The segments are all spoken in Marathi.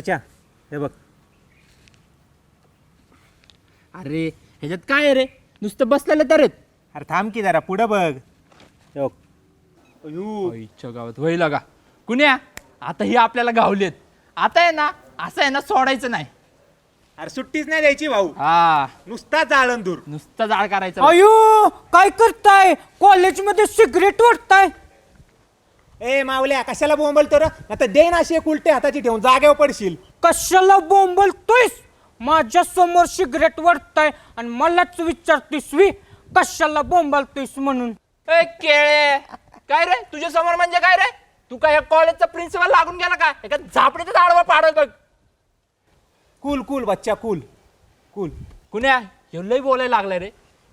सच्या हे बघ. अरे ह्याच्यात काय आहे रे? नुसतं बसलेलं तर अरे थांब की जरा पुढं बघ. हे बघ. अयो इच्छा गावात होईल का कुण्या? आता ही आपल्याला गावलेत आता आहे ना असं आहे ना सोडायचं नाही. अरे सुट्टीच नाही द्यायची भाऊ. हा. नुसता जाळण दूर नुसतं जाळ करायचं. अयो काय करताय? कॉलेजमध्ये सिगरेट ओढताय? ए मावल्या कशाला बोंबलतो र आता दे ना अशी एक उलटे हाताची ठेवून जागेवर पडशील कशाला बोंबलतोयस माझ्यासमोर सिगरेट वरताय आणि मलाच विचारतोयस वी कशाला बोंबलतोयस म्हणून ए केळे काय रे तुझ्या समोर म्हणजे काय रे तू काय या कॉलेजचा प्रिन्सिपल लागून गेला का एका झापडीचं झाडवा पाडत बघ कूल कूल बच्चा कूल कूल कुण्या ह्यो लय बोलायला लागलाय रे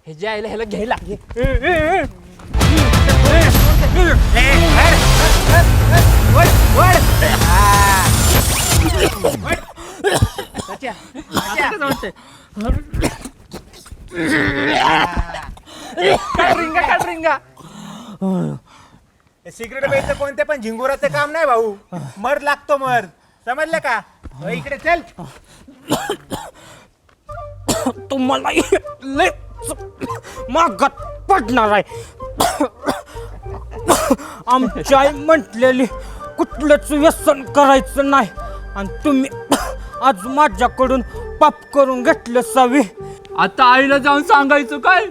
हे जे आहे ह्याला घ्यायला काढ रिंगा काढ रिंगा सिगरेट प्यायचं कोणते पण झिंगुराचं काम नाही भाऊ. मर लागतो मर. समजलं का? अ, इकडे चल. तुम्हाला लय मागात पडणार आहे. आमची आई म्हटलेली कुठलंच व्यसन करायचं नाही. आणि तुम्ही आज माझ्याकडून पाप करून घेतलं सावी. आता आईला जाऊन सांगायचं काय?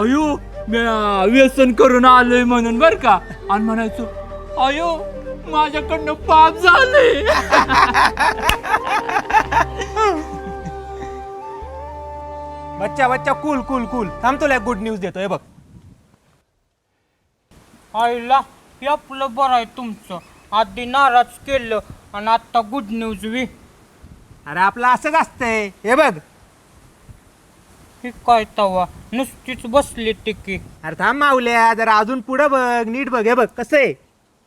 अयो मी अं, व्यसन करून आलोय म्हणून बर का? आणि म्हणायचो अयो माझ्याकडनं पाप झालंय. बच्चा बच्चा कूल कूल कूल थांब तुला गुड न्यूज देतो. हे बघ. आईला हे आपलं बरं आहे तुमचं. आधी नाराज केलं आणि आता गुड न्यूज वी. अरे आपलं असंच असतंय. हे बघ. ही काय तवा? नुसतीच बसली टिकी. अरे थांब मावल्या जरा अजून पुढं बघ नीट बघ हे बघ कसं आहे?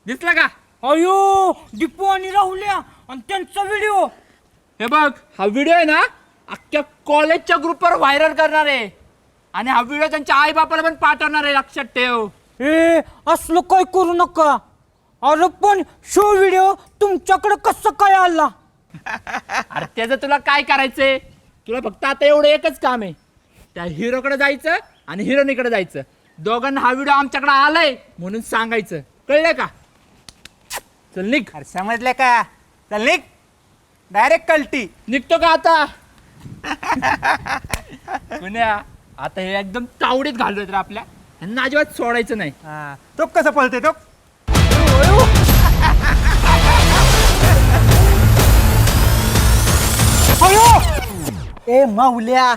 दिसला का? अयो दीपू आणि राहुल्या आणि त्यांचा व्हिडिओ हे बघ हा व्हिडिओ आहे ना अख्ख्या कॉलेजच्या ग्रुपवर व्हायरल करणार आहे. आणि हा व्हिडिओ त्यांच्या आई बापाला पण पाठवणार आहे लक्षात ठेव. ए असलं काय करू नका? अरे पण शो व्हिडिओ तुमच्याकडे कसं काय आला अरे त्याचं तुला काय करायचंय? तुला फक्त आता एवढं एकच काम आहे. त्या हिरोकडे जायचं आणि हिरोनीकडे जायचं. दोघांना हा व्हिडिओ आमच्याकडे आलाय म्हणून सांगायचं. कळलं का? चल निघ. अरे समजलं का? चल निघ. डायरेक्ट कल्टी. निघतो का आता? पुण्या आता हे एकदम तावडीत घालतोय तर आपल्या. ह्यांना अजिबात सोडायचं नाही. हा. तो कसं पळते तो ए माऊल्या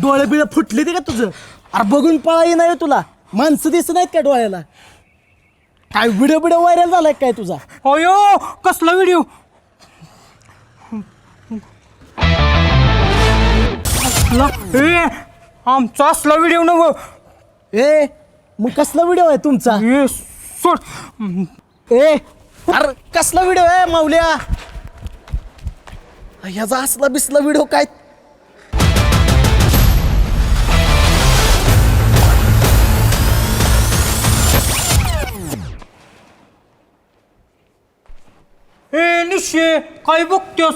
डोळे बिळे फुटले ते का तुझं? अरे बघून पळा नाही तुला. माणसं दिसत नाहीत का डोळ्याला? काय व्हिडिओ बिडिओ व्हायरल झालाय काय तुझा? अयो कसला व्हिडिओ? ए आमचा असला व्हिडिओ नव. ए मग कसला व्हिडिओ आहे तुमचा? ए सोड. ए अरे कसला व्हिडिओ आहे माऊल्या? ह्याचा असला बिसला व्हिडिओ काय? ए निशे काय बघतेस?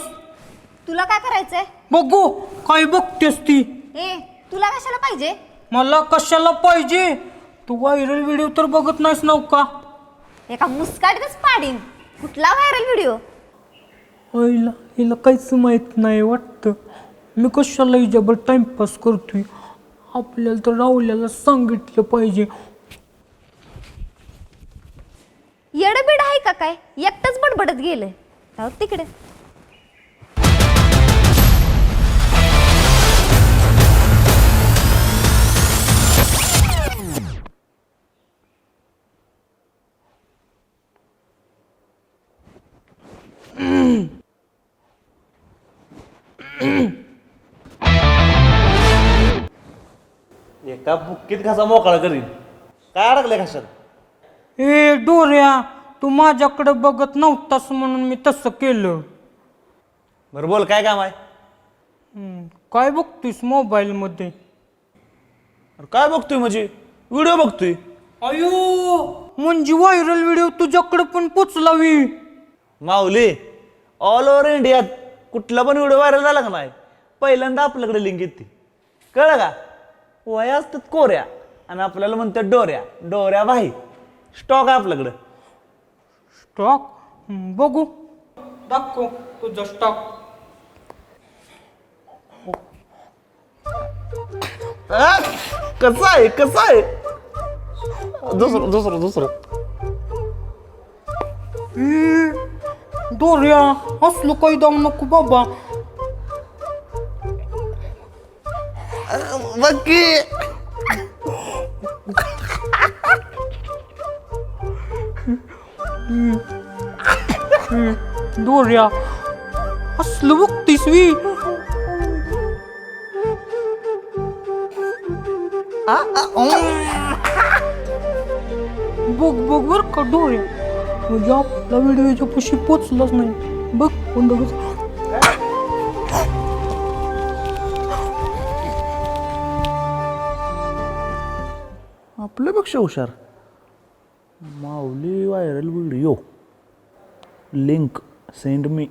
तुला काय करायचंय? बघू काय बघतेस ती? ए तुला कशाला पाहिजे? मला कशाला पाहिजे? तू व्हायरल व्हिडिओ तर बघत नाहीस नव का? एका मुस्काटीतच पाडीन. कुठला व्हायरल व्हिडिओ आईला हिला काहीच माहीत नाही वाटतं. मी कशाला हिच्यावर टाइमपास करतोय? आपल्याला तर राहुल्याला सांगितलं पाहिजे. येडबीड आहे का काय? एकटंच बडबडत गेलं जाऊ तिकडे. एका बुक्कीत घासा मोकळा करीन. काय अडकले कशात ए डोऱ्या तू माझ्याकडे बघत नव्हतास म्हणून मी तसं केलं. बरं बोल काय काम आहे? हम्म, काय बघतोयस मोबाईलमध्ये? अरे काय बघतोय म्हणजे? व्हिडिओ बघतोय. अयो म्हणजे व्हायरल व्हिडिओ तुझ्याकडे पण पोचलावी. माऊली ऑल ओव्हर इंडियात कुठला पण व्हिडिओ व्हायरल झाला का नाही पहिल्यांदा आपल्याकडे लिंक येते. कळलं का? वया असतात कोऱ्या. आणि आपल्याला म्हणतात डोऱ्या. डोऱ्या भाई स्टॉक आहे आपल्याकडं. स्टॉक? बघू. दाखव तुझा स्टॉक? कसं आहे कसं आहे? दुसरं दुसरं दुसरं. दोऱ्या असलं काही दाम नको बाबा. बाकी दोऱ्या असलं बघतीस वी बघ बघ बर का डोऱ्या म्हणजे आपला व्हिडिओच्या पशी पोचलाच नाही. बघ कोण बघ. आपल्यापेक्षा हुशार. माऊली viral video link send me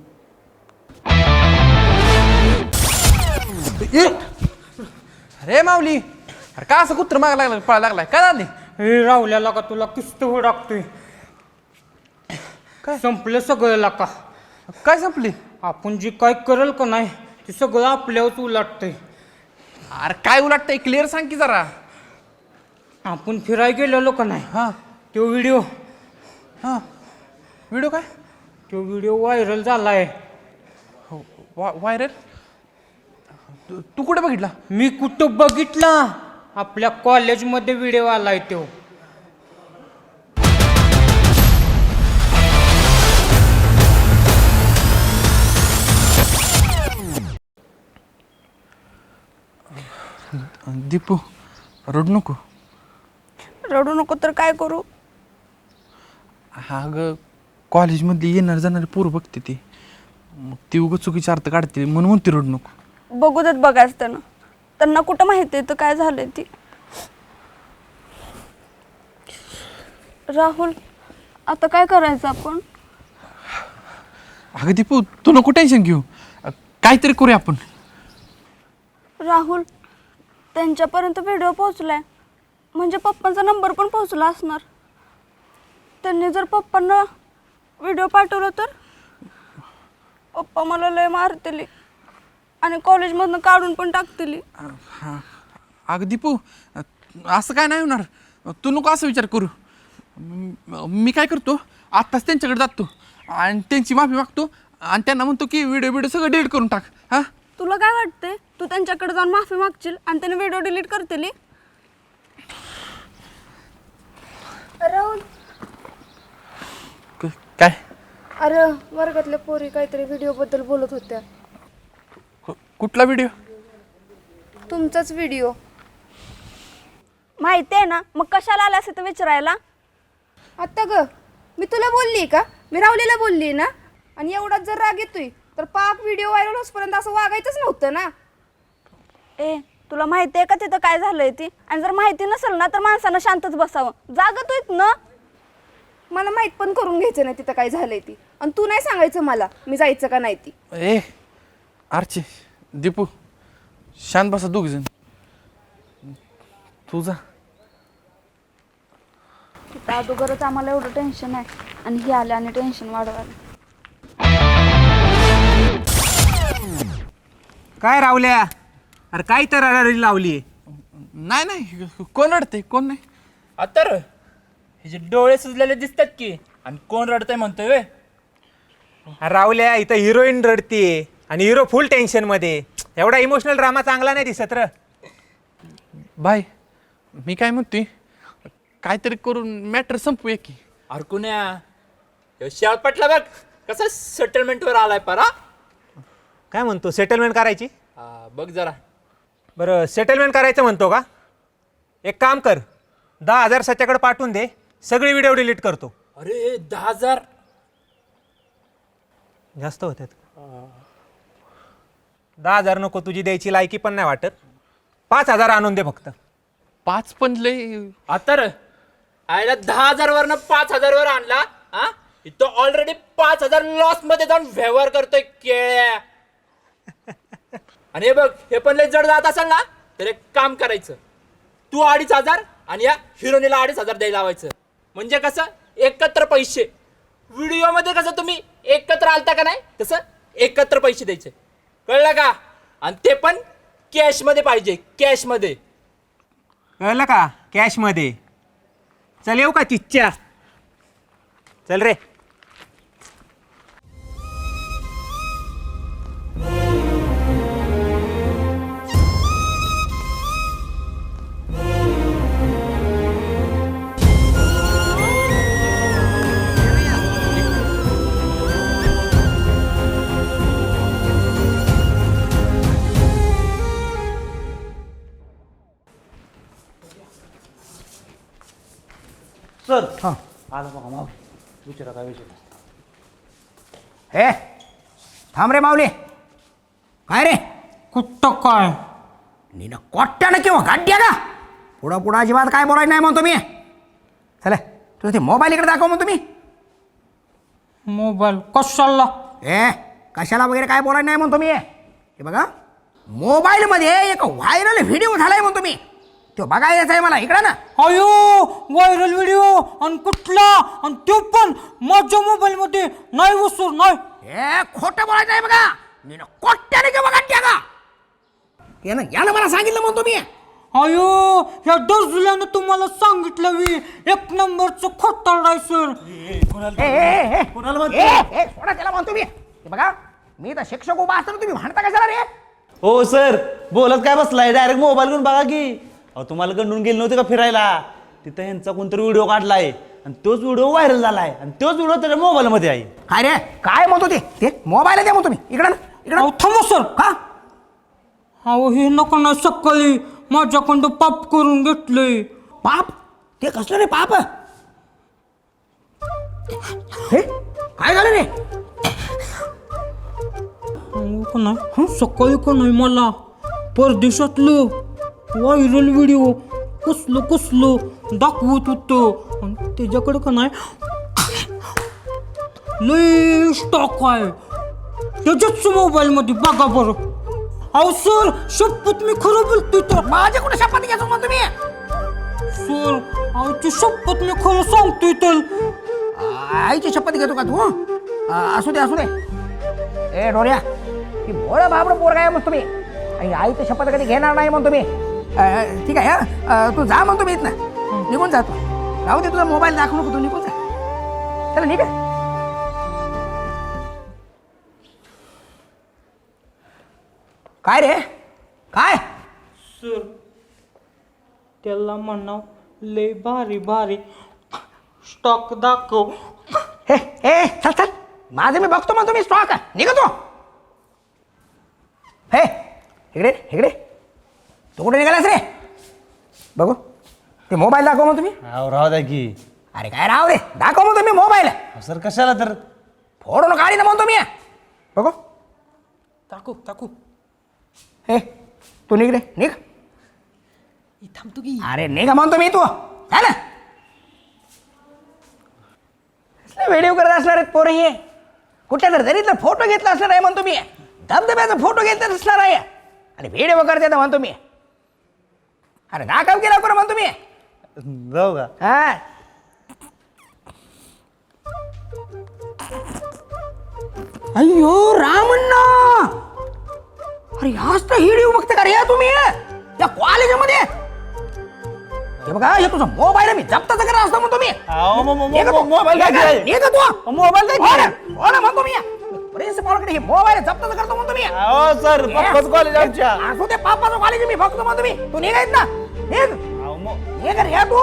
अरे माऊली अरे का असं कुत्र मागा लागला पळा लागलाय? काय झाले? हे रावल्याला का तुला किस्त हो टाकतोय काय? संपलं सगळं का काय संपली? आपण जे काय करल का नाही ते सगळं आपल्यावरच उलटतंय. अरे काय उलटतंय? क्लिअर सांग की जरा. आपण फिरायला गेलेलो का नाही. हा तो व्हिडिओ हा. व्हिडिओ काय? तो व्हिडिओ व्हायरल झालाय. व्हायरल तू तू कुठे बघितला? मी कुठं बघितला? आपल्या कॉलेजमध्ये व्हिडिओ आलाय तो. दीपू रडू नको. रडू नको तर काय करू? हा ग कॉलेजमधली येणार जाणारी पोरं बघते ती. मग ती उगं चुकीचे अर्थ काढते म्हणून म्हणते रडू नको. बघू देत बघायचं त्यांना. त्यांना कुठं माहिती आहे तर काय झालंय ती? राहुल आता काय करायचं आपण? अगं दीपू तू नको टेन्शन घेऊ. अ, काहीतरी करूया आपण. राहुल त्यांच्यापर्यंत व्हिडिओ पोहोचलाय. म्हणजे पप्पांचा नंबर पण पोहोचला असणार. त्यांनी जर पप्पांना व्हिडिओ पाठवला तर? पप्पा मला लय मारतील. आणि कॉलेजमधनं काढून पण टाकतील. हा. अगं दीपू असं काय नाही होणार. तू नको असं विचार करू. म- मी काय करतो आत्ताच त्यांच्याकडे जातो. आणि त्यांची माफी मागतो. आणि त्यांना म्हणतो की व्हिडिओ व्हिडिओ सगळं डिलीट करून टाक. हा? तुला काय वाटतंय? तू त्यांच्याकडे जाऊन माफी मागशील आणि त्याने व्हिडिओ डिलीट करतील? राहुल क- काय? अरे वर्गातल्या पोरी काहीतरी व्हिडिओ बद्दल बोलत होत्या. कु- कुठला व्हिडिओ तुमचाच व्हिडिओ माहिती आहे ना? मग कशाला आला असं विचारायला? आत्ता ग मी तुला बोलली का? मी रावलीला बोलली ना? आणि एवढाच जर राग येतोय तर पाक व्हिडिओ व्हायरल होसपर्यंत असं वागायचंच नव्हतं ना? ए तुला माहिती आहे का तिथं काय झालंय ती? आणि जर माहिती नसेल ना तर माणसानं शांतच बसावं. जागत होईत ना मला माहीत पण करून घ्यायचं नाही तिथं काय झालंय ती. आणि तू नाही सांगायचं मला मी जायचं का नाही ती. ए आरचे दीपू शांत बसा दोघ जण तुझा तिथं अगोदरच आम्हाला एवढं टेन्शन आहे. आणि हे आले आणि टेन्शन वाढवायला. काय रावल्या अरे काय तर अरारी लावली नाही नाही कोण रडते कोण नाही. आता र हे जे डोळे सुजलेले दिसतात की आणि कोण रडतंय म्हणतोय वे रावल्या इथं हिरोईन रडतीये आणि हिरो फुल टेन्शनमध्ये. एवढा इमोशनल ड्रामा चांगला नाही दिसत र. बाय मी काय म्हणतोय? काहीतरी करून मॅटर संपूया की. अरे कुण्या शाळ पटला बघ कसं सेटलमेंटवर आलाय परा. काय म्हणतो सेटलमेंट करायची? हा बघ जरा. बरं सेटलमेंट करायचं म्हणतो का? एक काम कर दहा हजार सच्याकडे पाठवून दे सगळे व्हिडिओ डिलीट करतो. अरे दहा हजार? जास्त होतात दहा हजार नको तुझी द्यायची लायकी पण नाही वाटत. पाच हजार आणून दे फक्त. पाच पण लय आता र आयला दहा हजार वरनं पाच हजार वर आणला हा? इथं ऑलरेडी पाच हजार लॉसमध्ये जाऊन व्यवहार करतोय केळ्या. आणि हे बघ हे पण लय जड जात असेल ना तर एक काम करायचं. तू अडीच हजार आणि या हिरोनीला अडीच हजार द्यायला लावायचं. म्हणजे कसं? एकत्र पैसे. व्हिडिओमध्ये कसं तुम्ही एकत्र आलता का नाही तसं एकत्र पैसे द्यायचे. कळलं का? आणि ते पण कॅशमध्ये पाहिजे कॅशमध्ये. कळलं का? कॅशमध्ये. चल येऊ का चिच्च्या चल रे. आला बघा माव विचारा काय विचारा हे थांब रे माऊली. काय रे? कुठं काय? नीनं कोट्यानं किंवा गाड्या का? पुढं पुढं अजिबात काय बोलायचं नाही म्हणतो मी. चला तुझं ते मोबाईल इकडे दाखव म्हणतो मी. मोबाईल कशाला? ए कशाला वगैरे काय बोलायचं नाही म्हणतो मी. हे बघा मोबाईलमध्ये एक व्हायरल व्हिडिओ झालाय म्हणतो मी. तो बघायचा आहे मला इकडं ना. अयो व्हायरल व्हिडिओ आणि कुठला? आणि तो पण माझ्या मोबाईल मध्ये नाही वसूर नाही. हे खोटं बोलायचं आहे बघा. नीनं कोट्यानं किंवा गाड्या का यानं यानं मला सांगितलं म्हणतो मी. अयो या डरजुल्यानं तुम्हाला सांगितलं मी. एक नंबरचं खोटारड आहे सर ए, ए, ए, ए, ए, ए, सोडा त्याला म्हणतो मी. हे बघा मी तर शिक्षक उभा असताना तुम्ही म्हणता कशाला रे? हो सर बोलत काय बसलाय? डायरेक्ट मोबाईल घेऊन बघा की. अहो तुम्हाला गंडून गेले नव्हते का फिरायला? तिथं ह्यांचा कोणतरी व्हिडिओ काढलाय. आणि तोच व्हिडिओ व्हायरल झालाय. आणि तोच व्हिडिओ त्याच्या मोबाईलमध्ये आहे. काय रे? काय म्हणतो ते? ते मोबाईल द्या म्हणतो मी इकडं ना, इकडं अहो थांबा सर. का अहो हे नको ना सकाळी माझ्याकडं पाप करून घेतलंय. पाप? ते कसलं रे पाप? हे? काय झालं रे? अहो, का नाही हं, सकाळी का नाही मला? परदेशातलं. व्हायरल व्हिडिओ कसलं कसलं? दाखवत होतं. आणि त्याच्याकडं का नाही? लय स्टॉक आहे. त्याच्याच मोबाईलमध्ये बघा बरं. अहो सर शपथ मी खरं बोलतोय तर. माझ्या कुठे शपथ घ्यायचो म्हणतो मी सर अहो ती शपथ मी खरं सांगतोय तर. आईची शपथ घेतो का तू असू दे असू दे. ए डोऱ्या ती भोळं बाबडं पोरगा आहे म्हणतो मी आणि आईची शपथ कधी घेणार नाही म्हणतो मी अ, ठीक आहे हं? अ, तू जा म्हणतो मी इथनं. निघून जा तू. राहू दे तुझा मोबाईल दाखवू नको तू निघून जा. चला निघ. काय रे? काय? सर त्याला म्हणा लय भारी भारी स्टॉक दाखव. हे हे चल चल. माझं मी बघतो म्हणतो मी स्टॉक निघतो. हे इकडे इकडे. तू कुठे निघालास रे? बघू. ते मोबाईल दाखव मग तुम्ही. अहो राहू द्या की. अरे काय राव रे दाखव मग तुम्ही मोबाईल अहो, सर कशाला तर? फोडून काढी ना म्हणतो मी बघू. टाकू टाकू हे तू निघ रे. निघ. थांबतो की. अरे निघ म्हणतो मी तू. काय ना? व्हिडिओ करत असणार आहेत पोरं हे? कुठल्या तर दरीतला फोटो घेतला असणार आहे म्हणतो मी धबधब्याचा फोटो घेतला असणार आहे. आणि व्हिडिओ करते तर म्हणतो मी अरे दाखव केला बरं म्हणतो मी जाऊ का? हा. अय्यो रामण्णा अरे ह्याच तर व्हिडिओ बघते का रे तुम्ही? या कॉलेजमध्ये हे बघा हे तुझा मोबाईल मी जप्त करत असतो म्हणतो मी अहो, मो- मो- तू. मो- मोबाईल काय तू. मोबाईल काय ना, ना म्हणतो मी प्रिन्सिपॉलकडे हे मोबाईल जप्त करतो म्हणतो मी अहो सर पप्पाच कॉलेज आमच्या. असू दे पापाचं कॉलेज मी बघतो म्हणतो मी तू निघायत ना निघ अहो, मो- निघ रे तू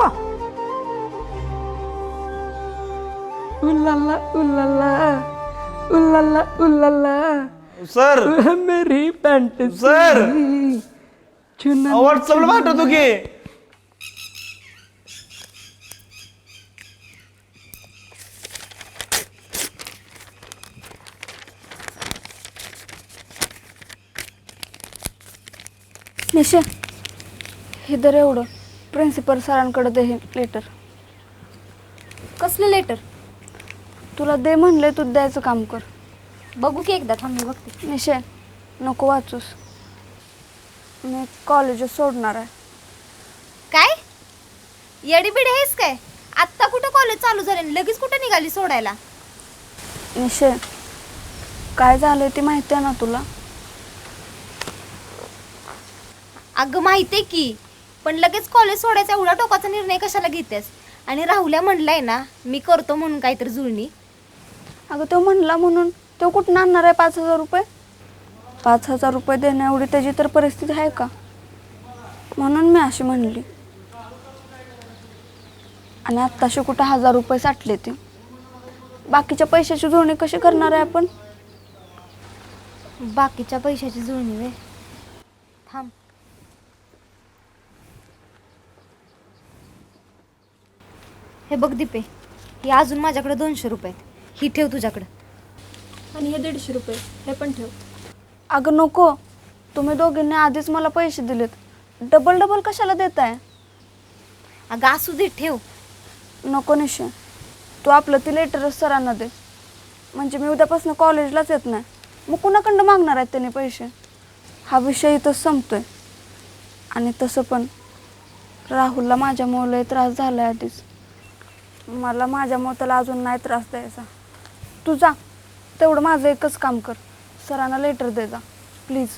उल्लाला उल्लाला उल्लाला उल्लाला सर मेरी पैंट सर व्हॉट्सअपला पाठवतो की. निशे. हे दर एवढं. प्रिन्सिपल सरांकडे दे हे लेटर कसलं लेटर तुला दे म्हणले तू द्यायचं काम कर. बघू की एकदा थांब मी बघते. निशे नको वाचूस. मी कॉलेजच सोडणार आहे. काय? येडी बिडी आहेस काय? आत्ता कुठं कॉलेज चालू झाले आणि लगेच कुठं निघाली सोडायला? निशे काय झालंय ते माहिती आहे ना तुला? अगं माहितीये की पण लगेच कॉलेज सोडायचा एवढा टोकाचा निर्णय कशाला घेतेस? आणि राहुल्या म्हणलाय ना मी करतो म्हणून काहीतरी जुळणी. अगं तो म्हणला म्हणून. तो कुठून आणणार आहे पाच हजार रुपये? पाच हजार रुपये देण्या एवढी त्याची तर परिस्थिती आहे का? म्हणून मी अशी म्हणली. आणि आत्ताशी कुठं हजार रुपये साठले ती? बाकीच्या पैशाची जुळणी कशी करणार आहे आपण? बाकीच्या पैशाची जुळणी वे हे बघ दीपे हे अजून माझ्याकडे दोनशे रुपये आहेत. ही ठेव तुझ्याकडं. आणि हे दीडशे रुपये हे पण ठेव. अगं नको. तुम्ही दोघींनी आधीच मला पैसे दिलेत. डबल डबल कशाला देत आहे अगं असू दे ठेव. नको निशे. तू आपलं ती लेटरच सरांना दे. म्हणजे मी उद्यापासून कॉलेजलाच येत नाही. मग कुणाकडं मागणार आहेत त्याने पैसे? हा विषय इथंच संपतोय. आणि तसं पण राहुलला माझ्यामुळे लय त्रास झाला आहे आधीच. मला माझ्या त्याला अजून नाही त्रास द्यायचा. तू जा. तेवढं माझं एकच काम कर. सरांना लेटर दे जा. प्लीज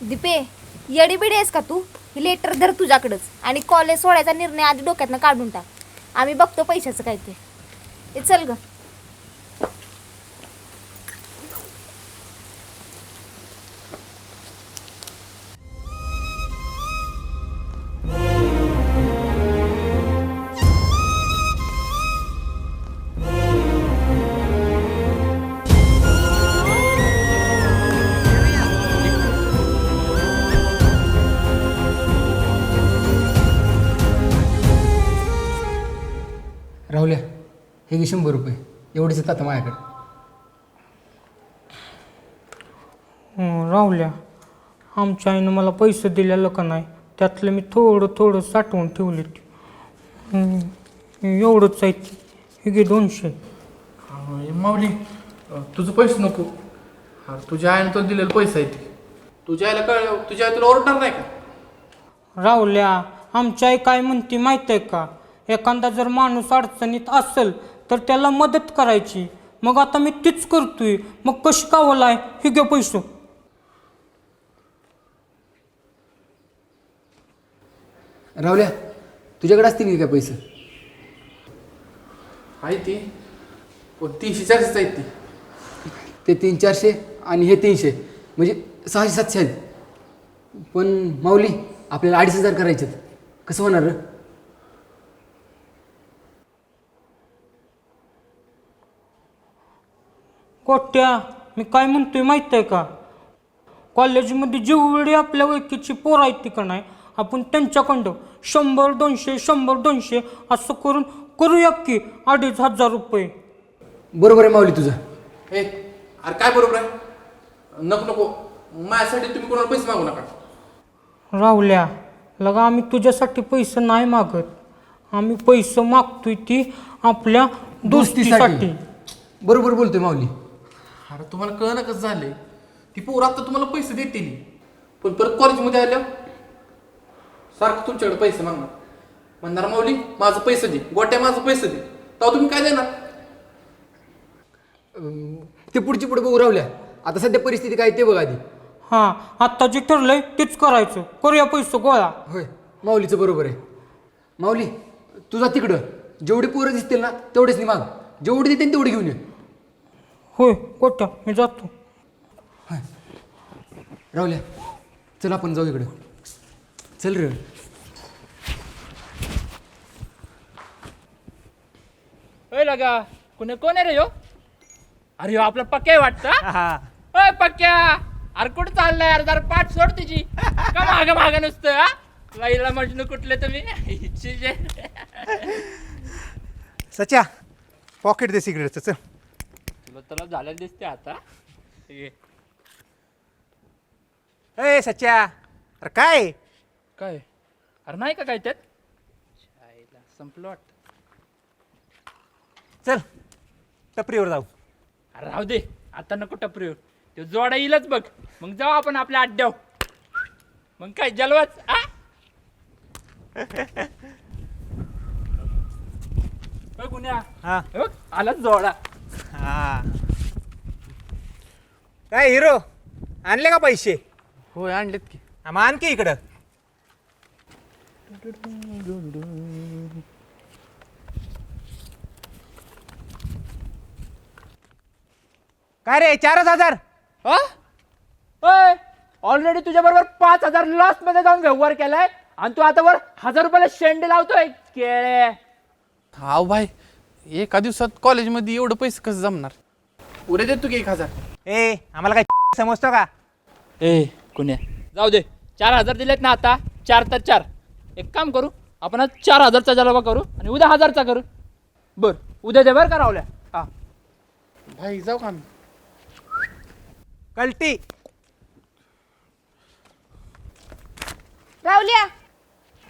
दिपे येडी बिडी आहेस का तू? ही लेटर धर तुझ्याकडंच. आणि कॉलेज सोडायचा निर्णय आधी डोक्यातनं काढून टाक. आम्ही बघतो पैशाचं काय ते. ए, चल गं. घे शंभर रुपये? एवढेच येतात माझ्याकडे. राहुल्या आमच्या आईनं मला पैसे दिलेलं का नाही त्यातलं मी थोडं थोडं साठवून ठेवले एवढंच आहे ते. हे घे दोनशे. माऊली अं, तुझं पैसे नको. अरे तुझ्या आईने तुला दिलेलं पैसे आहे ते. तुझ्या आईला कळ तुझ्या आई तुला ओरडणार नाही का? राहुल्या आमची आई काय म्हणते माहीत आहे का? एखादा जर माणूस अडचणीत असेल तर त्याला मदत करायची. मग आता मी तीच करतोय. मग कशी कावलाय हे घे पैसे. राहुल्या तुझ्याकडे असतील की काय पैसे? आहे ती. पण तीनशे चारशेच आहेत ती. ते तीन चारशे आणि हे तीनशे. म्हणजे सहाशे सातशे आहेत. पण माऊली आपल्याला अडीच हजार करायचे आहेत. कसं होणार रे? कोट्या मी काय म्हणतोय माहीत आहे का? कॉलेजमध्ये जेवढी आपल्या ओळखीची पोरं आहेत ती का नाही आपण त्यांच्याकडं शंभर दोनशे शंभर दोनशे असं करून करूया की अडीच हजार रुपये. बरोबर आहे माऊली तुझं. ए अरे काय बरोबर आहे? नको नको. माझ्यासाठी तुम्ही कोणाला पैसे मागू नका. राहुल्या लगा आम्ही तुझ्यासाठी पैसे नाही मागत. आम्ही पैसे मागतोय ती आपल्या दोस्तीसाठी. बरोबर बोलतोय माऊली. अरे तुम्हाला कळणं कसं झालंय? ती पोरं आता तुम्हाला पैसे देतील. पण परत कॉलेजमध्ये आल्या सारखं तुमच्याकडे पैसे मागणार. म्हणणार माऊली माझं पैसे दे. गोट्या माझं पैसे दे. तेव्हा तुम्ही काय देणार? अं, ते पुढची पुढे बघू राहुल्या. आता सध्या परिस्थिती काय ते बघ आधी. हां आत्ता जे ठरलंय तेच करायचं. करूया पैसे गोळा. होय माऊलीचं बरोबर आहे. माऊली तुझा तिकडं. जेवढी पोरं दिसतील ना तेवढेच नाही माग. जेवढी देतील तेवढी घेऊन ये. होय कोट्या मी जातो. राहुल्या चल आपण जाऊ इकडं. चल रे. होय लगा कोणी कोण आहे रे यो? अरे यो आपला पक्या वाटतं होय पक्या अरे कुठं चाललाय अरे जरा पाठ सोड तुझी का माग माग नुसतं हा? लईला मजनू कुठले तुम्ही? हिची जे. सच्या पॉकेट दे सिगरेटचं चल. तुला तुला झालेलं दिसते आता. ए सच्या. अरे काय? काय? अरे नाही का काय त्यात? शाळेला संपलं वाटतं. चल टपरीवर जाऊ. अरे राहू दे आता नको टपरीवर. तो जोडा येईलच बघ. मग जाऊ आपण आपल्या अड्ड्याव मग काय जलवाच आ? ओय गुन्ह्या हा. हे बघ, आलाच जोडा. हा. काय हिरो? आणले का पैसे? होय आणलेत की. हा, मग आणखी इकडं. काय रे चारच हजार? ऑलरेडी तुझ्या बरोबर पाच हजार लॉसमध्ये जाऊन व्यवहार केलाय आणि तू आता वर हजार रुपयाला शेंडे लावतोय केळे. हा भाई एका दिवसात कॉलेजमध्ये एवढं पैसे कसं जमणार? उद्या देतो की एक हजार. ए आम्हाला काय समजतो का? ए कुण्या? जाऊ दे. चार हजार दिलेत ना आता. चार तर चार. एक काम करू आपण आज चार हजारचा जलावा करू आणि उद्या हजारचा करू. बर उद्या दे बरं का रावल्या हा. भाई जाऊ का आम्ही? कल्टी. रावल्या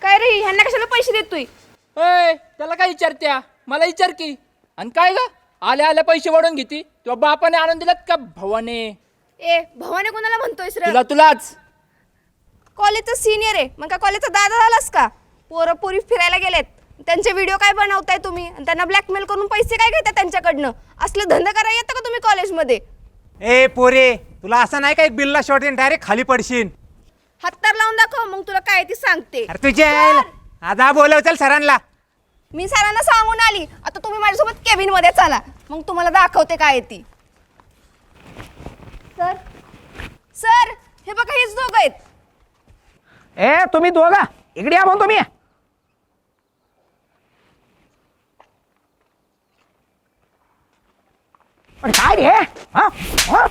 काय रे ह्यांना कशाला पैसे देतोय? ए त्याला काय विचारत्या? मला विचार की आणि काय ग? आल्या आल्या पैसे वाढून घेती. किंवा बापाने आणून दिलात का भावाने? ए भवाने कोणाला म्हणतोयस रे? तुला तुलाच. कॉलेजचा सिनियर आहे. मग का कॉलेजचा दादा झालास का? पोरं पोरी फिरायला गेलेत. त्यांचे व्हिडिओ काय बनवताय तुम्ही? आणि त्यांना ब्लॅकमेल करून पैसे काय घेता त्यांच्याकडनं? असले धंदे करायला येतं का तुम्ही कॉलेजमध्ये? ए पोरे तुला असं नाही का एक बिल्ला शॉट डायरेक्ट खाली पडशील? हत्तर लावून दाखव मग तुला काय ती सांगते. अरे तुझ्या आता बोलव चल सरांना. मी सरांना सांगून आली. आता तुम्ही माझ्यासोबत केबिनमध्ये चला. मग तुम्हाला दाखवते काय ती. सर. सर हे बघा हेच दोघ आहेत. ए तुम्ही दोघा? इकडे या म्हणून तुम्ही. पण काय रे? हा? हो?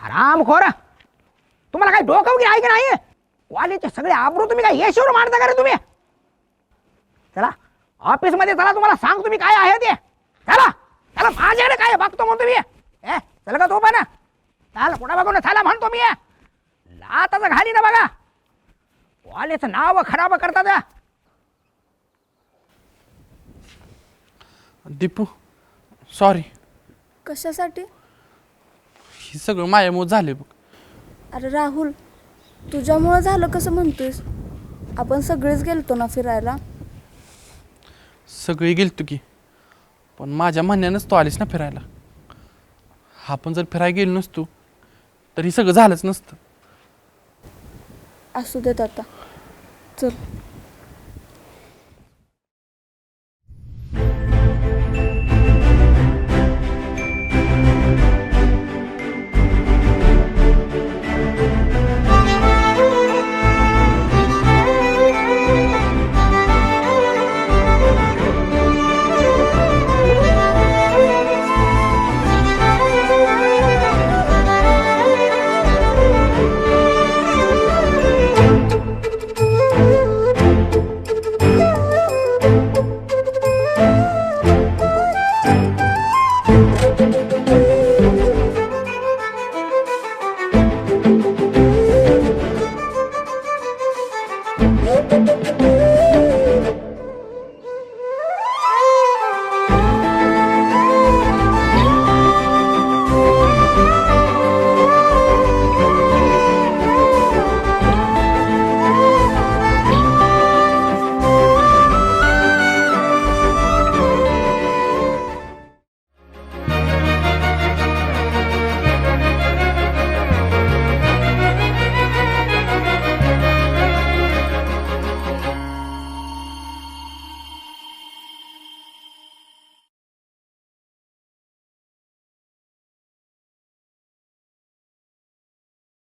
हराम खोर. तुम्हाला काय डोकं वगैरे आहे की नाही? कॉलेजचे सगळे आबरू तुम्ही काय यशवर मारता का रे तुम्ही? चला. ऑफिसमध्ये चला तुम्हाला सांग तुम्ही काय आहे ते. चला चला माझ्याकडे काय बघतो म्हणतो मी ए चला का तो पण. चाल कुठं बघून चला म्हणतो मी. लाताचं घाली ना बघा. कॉलेजचं नाव खराब करतात. दीपू सॉरी कशासाठी? हे सगळं मायामोत झाले बघ. अरे राहुल तुझ्यामुळं झालं कसं म्हणतोयस? आपण सगळेच गेलतो ना फिरायला. सगळी गेलतो की. पण माझ्या म्हणण्यानंच तो आलीस ना फिरायला. आपण जर फिरायला गेलो नसतो तर हे सगळं झालंच नसतं. असू देत आता. चल.